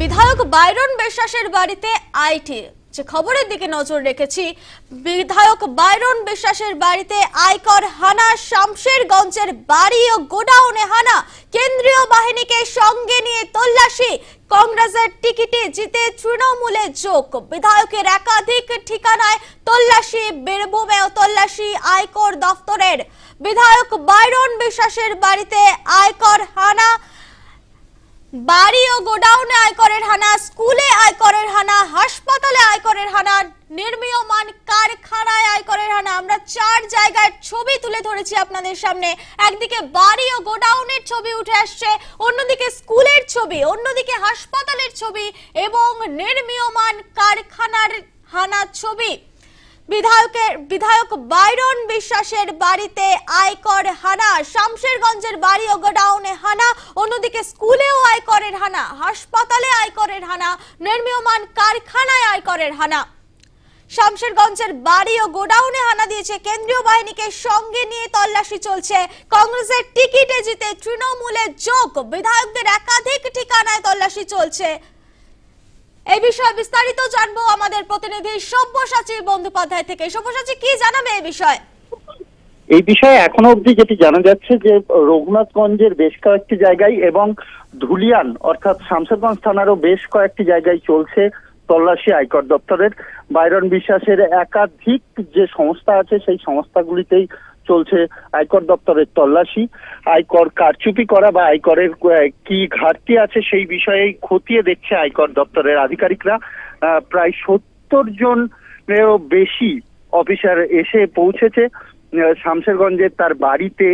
বিধায়ক বাইরন বিশ্বাসের বাড়িতে আইটি। যে খবরের দিকে নজর রেখেছি, বিধায়ক বাইরন বিশ্বাসের বাড়িতে আয়কর হানা শামশেরগঞ্জের বাড়ি ও গোডাউনে হানা কেন্দ্রীয় বাহিনীকে সঙ্গে নিয়ে তল্লাশি। কংগ্রেসের টিকিটে জিতে তৃণমূলে যোগ। বিধায়কের একাধিক ঠিকানায় তল্লাশি, বীরভূমেও তল্লাশি আয়কর দফতরের। বিধায়ক বাইরন বিশ্বাসের বাড়িতে আয়কর হানা বাড়ি ও গোডাউনে আয়করের হানা, স্কুলে আয়করের হানা, হাসপাতালে আয়করের হানা, নির্মীয়মান কারখানায় আয়করের হানা। আমরা চার জায়গায় ছবি তুলে ধরেছি আপনাদের সামনে। একদিকে বাড়ি ও গোডাউনের ছবি উঠে আসছে, অন্যদিকে স্কুলের ছবি, অন্যদিকে হাসপাতালের ছবি এবং নির্মীয়মান কারখানার হানা ছবি। বিধায়কের বিধায়ক বাইরন বিশ্বাসের বাড়িতে আয়কর হানা, শামশেরগঞ্জের বাড়ি ও গোডাউনে হানা, অন্যদিকে স্কুলেও আয়করের হানা, হাসপাতালে আয়করের হানা, নির্মীয়মান কারখানায় আয়করের হানা। শামশেরগঞ্জের বাড়ি ও গোডাউনে হানা দিয়েছে কেন্দ্রীয় বাহিনীকে সঙ্গে নিয়ে তল্লাশি চলছে। কংগ্রেসের টিকিটে জিতে তৃণমূলের যোগ, বিধায়কদের একাধিক ঠিকানায় তল্লাশি চলছে। এই বিষয়ে বিস্তারিত জানব আমাদের প্রতিনিধি সব্যসাচী বন্দ্যোপাধ্যায় থেকে। সব্যসাচী, কি জানাবে এই বিষয়ে? এই বিষয়ে এখনও অবধি যেটি জানা যাচ্ছে যে, রঘুনাথগঞ্জের বেশ কয়েকটি জায়গায় এবং ধুলিয়ান অর্থাৎ শামশেরগঞ্জ থানারও বেশ কয়েকটি জায়গায় চলছে তল্লাশি আয়কর দপ্তরের। বাইরন বিশ্বাসের একাধিক যে সংস্থা আছে, সেই সংস্থাগুলিতেই চলছে আয়কর দপ্তরের তল্লাশি, আয়কর কারচুপি করা বা আয়করের কি ঘাটতি আছে সেই বিষয়ে খতিয়ে দেখছে আয়কর দপ্তরের আধিকারিকরা। প্রায় সত্তর জন এরও বেশি অফিসার এসে পৌঁছেছে। শামশেরগঞ্জের তার বাড়িতে,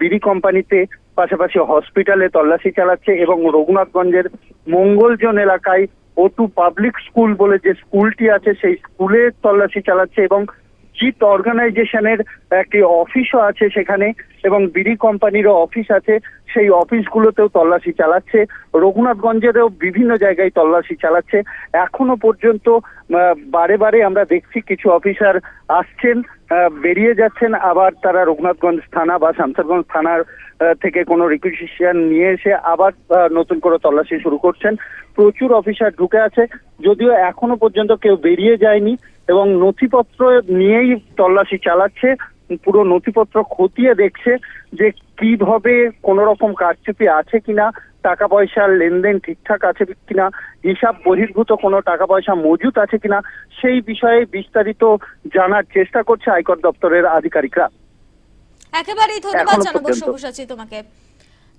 বিড়ি কোম্পানিতে, পাশাপাশি হসপিটালে তল্লাশি চালাচ্ছে এবং রঘুনাথগঞ্জের মঙ্গলজন এলাকায় ওটু পাবলিক স্কুল বলে যে স্কুলটি আছে, সেই স্কুলে তল্লাশি চালাচ্ছে এবং জিত অর্গানাইজেশনের একটি অফিসও আছে সেখানে এবং বিড়ি কোম্পানিরও অফিস আছে। সেই অফিসগুলোতেও তল্লাশি চালাচ্ছে। রঘুনাথগঞ্জেরও বিভিন্ন জায়গায় তল্লাশি চালাচ্ছে। এখনও পর্যন্ত বারে বারে আমরা দেখছি কিছু অফিসার আসছেন বেরিয়ে যাচ্ছেন। আবার তারা রঘুনাথগঞ্জ থানা বা শামসারগঞ্জ থানার থেকে কোনো রিকুইজিশন নিয়ে এসে আবার নতুন করে তল্লাশি শুরু করছেন। প্রচুর অফিসার ঢুকে আছে। যদিও এখনও পর্যন্ত কেউ বেরিয়ে যায়নি। এবং নথিপত্র নিয়েই তল্লাশি চালাচ্ছে পুরো নথিপত্র খতিয়ে দেখছে যে কীভাবে কোন রকম কারচুপি আছে কিনা টাকা পয়সার লেনদেন ঠিকঠাক আছে কিনা হিসাব বহির্ভূত কোনো টাকা পয়সা মজুত আছে কিনা সেই বিষয়ে বিস্তারিত জানার চেষ্টা করছে আয়কর দপ্তরের আধিকারিকরা একেবারেই ধন্যবাদ জানাব। সব্যসাচী তোমাকে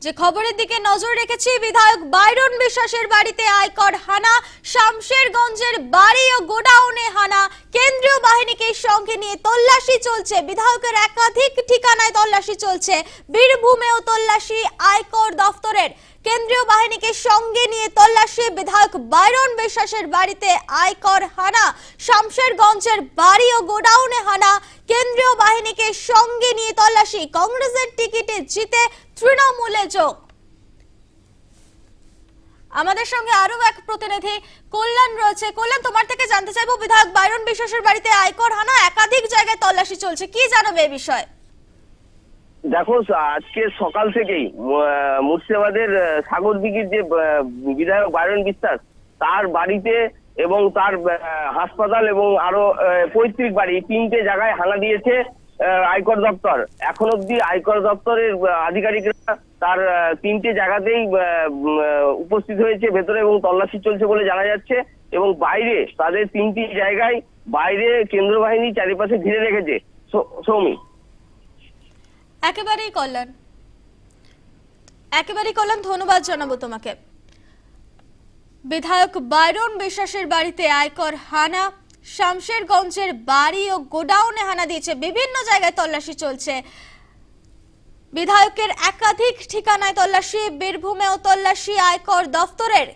যে খবরের দিকে নজর রেখেছি, বিধায়ক বাইরন বিশ্বাসের বাড়িতে আয়কর হানা, শামশেরগঞ্জের বাড়ি ও গোডাউনে হানা। কেন্দ্রীয় বাহিনীকে সঙ্গে নিয়ে তল্লাশি চলছে। বিধায়কের একাধিক ঠিকানায় তল্লাশি চলছে। বীরভূমেও তল্লাশি আয়কর দফতরের। কেন্দ্রীয় বাহিনীকে সঙ্গে নিয়ে তল্লাশি, বিধায়ক বাইরন বিশ্বাসের বাড়িতে আয়কর হানা, শামশেরগঞ্জের বাড়ি ও গোডাউনে হানা। কেন্দ্রীয় বাহিনীকে সঙ্গে নিয়ে তল্লাশি, কংগ্রেসের টিকিটে জিতে তৃণমূলে যোগ। আমাদের সঙ্গে আরও এক প্রতিনিধি কল্যাণ রয়েছে। কল্যাণ, তোমার থেকে জানতে চাইব, বিধায়ক বাইরন বিশ্বাসের বাড়িতে আয়কর হানা একাধিক জায়গায় তল্লাশি চলছে। কি জানাবে এই বিষয়ে? দেখো আজকে সকাল থেকেই মুর্শিদাবাদের আহ, সাগরদিঘির যে বিধায়ক বাইরন বিশ্বাস তার বাড়িতে এবং তার হাসপাতাল এবং আরও পৈতৃক বাড়ি তিনটে জায়গায় হানা দিয়েছে আয়কর দপ্তর। এখন অব্দি আয়কর দপ্তরের আধিকারিকরা তার তিনটে জায়গাতেই উপস্থিত হয়েছে ভেতরে এবং তল্লাশি চলছে বলে জানা যাচ্ছে এবং বাইরে তাদের তিনটি জায়গায় বাইরে কেন্দ্র বাহিনী চারিপাশে ঘিরে রেখেছে। সৌ- সৌমি। একেবারেই কল্যাণ। একেবারেই কল্যাণ ধন্যবাদ জানাব তোমাকে। বিধায়ক বাইরন বিশ্বাসের বাড়িতে আয়কর হানা, শামশেরগঞ্জের বাড়ি ও গোডাউনে হানা দিয়েছে, বিভিন্ন জায়গায় তল্লাশি চলছে। বিধায়কের একাধিক ঠিকানায় তল্লাশি, বীরভূমেও তল্লাশি, আয়কর দফতরের